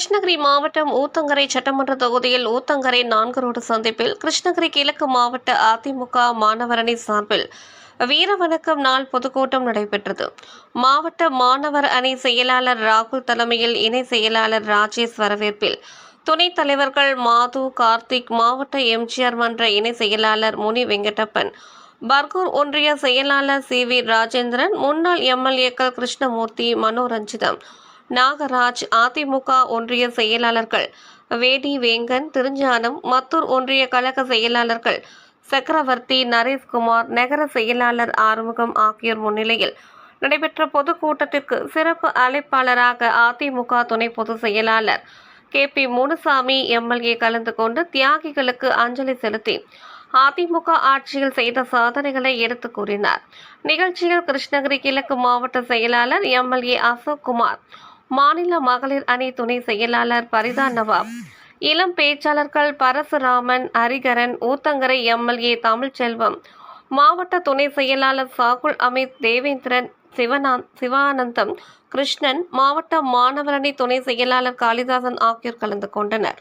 கிருஷ்ணகிரி மாவட்டம் ஊத்தங்கரை சட்டமன்ற தொகுதியில் ஊத்தங்கரை நான்கு ரோடு சந்திப்பில் கிருஷ்ணகிரி கிழக்கு மாவட்ட அதிமுக மாணவரணி சார்பில் வீர வணக்கம் நாள் பொதுக்கூட்டம் நடைபெற்றது. மாவட்ட மாணவர் அணி செயலாளர் ராகுல் தலைமையில் இணை செயலாளர் ராஜேஷ் வரவேற்பில் துணைத் தலைவர்கள் மாது கார்த்திக் மாவட்ட எம்ஜிஆர் மன்ற இணை செயலாளர் முனி வெங்கடப்பன் பர்கூர் ஒன்றிய செயலாளர் சி வி ராஜேந்திரன் முன்னாள் எம்எல்ஏக்கள் கிருஷ்ணமூர்த்தி மனோரஞ்சிதம் நாகராஜ் அதிமுக ஒன்றிய செயலாளர்கள் வேடி வேங்கன் திருஞானம் மத்தூர் ஒன்றிய கழக செயலாளர்கள் சக்கரவர்த்தி நரேஷ்குமார் நகர செயலாளர் ஆறுமுகம் ஆகியோர் முன்னிலையில் நடைபெற்ற பொதுக்கூட்டத்திற்கு சிறப்பு அழைப்பாளராக அதிமுக துணை பொதுச் செயலாளர் கே பி முனுசாமி எம்எல்ஏ கலந்து கொண்டு தியாகிகளுக்கு அஞ்சலி செலுத்தி அதிமுக ஆட்சியில் செய்த சாதனைகளை எடுத்துக் கூறினார். நிகழ்ச்சியில் கிருஷ்ணகிரி கிழக்கு மாவட்ட செயலாளர் எம்எல்ஏ அசோக் குமார் மாநில மகளிர் அணி துணை செயலாளர் பரிதா நவாப். இளம் பேச்சாளர்கள் பரசுராமன் ஹரிகரன் ஊத்தங்கரை எம்எல்ஏ தமிழ்ச்செல்வம் மாவட்ட துணை செயலாளர் சாகுல் அமித் தேவேந்திரன் சிவனாந்த் சிவானந்தம் கிருஷ்ணன் மாவட்ட மாணவரணி துணை செயலாளர் காளிதாசன் ஆகியோர் கலந்து கொண்டனர்.